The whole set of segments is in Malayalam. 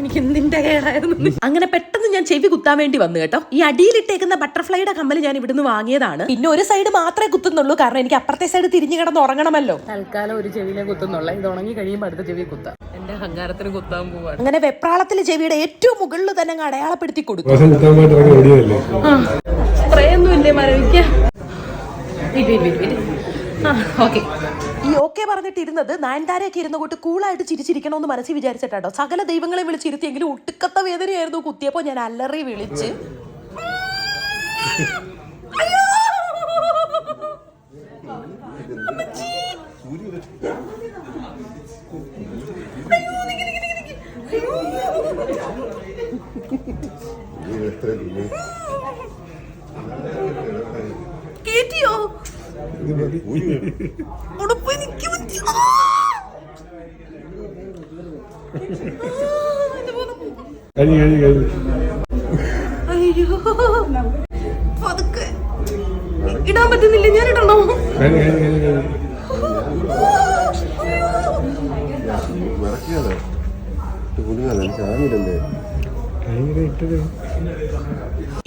എനിക്ക് എന്തിന്റെ കേടായിരുന്നു? അങ്ങനെ പെട്ടെന്ന് ഞാൻ ചെവി കുത്താൻ വേണ്ടി വന്നു കേട്ടോ. ഈ അടിയിലിട്ടേക്കുന്ന ബട്ടർഫ്ലൈയുടെ കമ്മൽ ഞാൻ ഇവിടുന്ന് വാങ്ങിയതാണ്. പിന്നെ ഒരു സൈഡ് മാത്രമേ കുത്തുന്നുള്ളൂ. കാരണം എനിക്ക് അപ്പുറത്തെ സൈഡ് തിരിഞ്ഞു കിടന്ന് ഉറങ്ങണമല്ലോ. തൽക്കാലം ഒരു ചെവിയിലെ കുത്തുന്നുള്ളൂ. ഇത് ഉണങ്ങി കഴിയുമ്പോൾ അടുത്ത ചെവി കുത്താം. എന്റെ അഹങ്കാരത്തിന് കുത്താൻ പോവാണ്. അങ്ങനെ വെപ്രാളത്തിലെ ചെവിയുടെ ഏറ്റവും മുകളിൽ തന്നെ അങ്ങ് അടയാളപ്പെടുത്തി കൊടുക്കും സ്പ്രേ ഒന്നും ഇല്ലേ മരവിക്ക? ഓക്കെ. ഈ ഓക്കെ പറഞ്ഞിട്ടിരുന്നത് നയൻതാരയൊക്കെ ഇരുന്ന കൂട്ട് കൂളായിട്ട് ചിരിച്ചിരിക്കണമെന്ന് മനസ്സിൽ വിചാരിച്ചിട്ടാട്ടോ. സകല ദൈവങ്ങളെ വിളിച്ചിരുത്തിയെങ്കിലും ഒട്ടുക്കത്ത വേദനയായിരുന്നു കുത്തിയപ്പോൾ ഞാൻ അല്ലറി വിളിച്ച്. അയ്യോ! ഉടുപ്പ് എനിക്ക്. കഴിഞ്ഞു കഴിഞ്ഞു കഴിഞ്ഞു അയ്യോ പതുക്കെ. ഇടാൻ പറ്റുന്നില്ല? ഞാൻ ഇടണോ കഴിഞ്ഞു കുടുങ്ങാതെ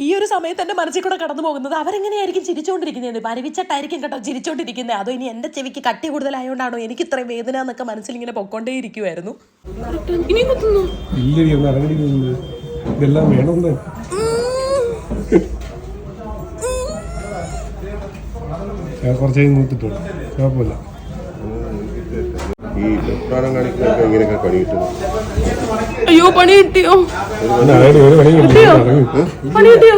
ഈ ഒരു സമയത്ത് എന്റെ മനസ്സിൽ കൂടെ കടന്നു പോകുന്നത് അവരെങ്ങനെയായിരിക്കും ചിരിച്ചോണ്ടിരിക്കുന്നത് മരവിച്ചിട്ടായിരിക്കും കേട്ടോ ചിരിച്ചോണ്ടിരിക്കുന്നത് അതോ ഇനി എന്റെ ചെവിക്ക് കട്ടി കൂടുതലായോണ്ടാണോ എനിക്ക് ഇത്രയും വേദന എന്നൊക്കെ മനസ്സിൽ ഇങ്ങനെ പൊക്കോണ്ടേ ഇറങ്ങിയിരിക്കുന്നത് ഇതെല്ലാം വേണമെന്ന് നൂത്തിട്ടുണ്ട് കുഴപ്പമില്ല. ഇങ്ങനെയൊക്കെ കിട്ടുന്നു അയ്യോ പണി കിട്ടിയോ? പണി കിട്ടിയോ?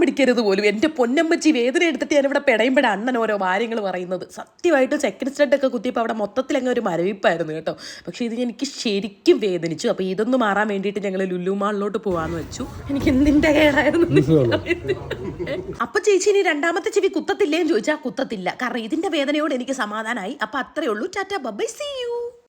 പിടിക്കരുത് പോലും. എന്റെ പൊന്നമ്മച്ചി വേദന എടുത്തിട്ട് ഞാൻ ഇവിടെ പെടയുമ്പോഴാണ് അണ്ണൻ ഓരോ കാര്യങ്ങൾ പറയുന്നത്. സത്യമായിട്ട് സെക്കൻഡ് സ്റ്റാൻഡ് ഒക്കെ കുത്തിയപ്പോൾ അവിടെ മൊത്തത്തിൽ അങ്ങ് ഒരു മരവിപ്പായിരുന്നു കേട്ടോ. പക്ഷെ ഇത് എനിക്ക് ശരിക്കും വേദനിച്ചു. അപ്പൊ ഇതൊന്ന് മാറാൻ വേണ്ടിട്ട് ഞങ്ങൾ ലുലു മാളിലോട്ട് പോവാന്ന് വെച്ചു. എനിക്ക് എന്തിന്റെ കേടായിരുന്നു അപ്പൊ ചേച്ചി ഇനി രണ്ടാമത്തെ ചെവി കുത്തത്തില്ലേന്ന് ചോദിച്ചാൽ കുത്തത്തില്ല. കാരണം ഇതിന്റെ വേദനയോട് എനിക്ക് സമാധാനമായി അപ്പൊ അത്രേ ഉള്ളൂ. Tata bye see you.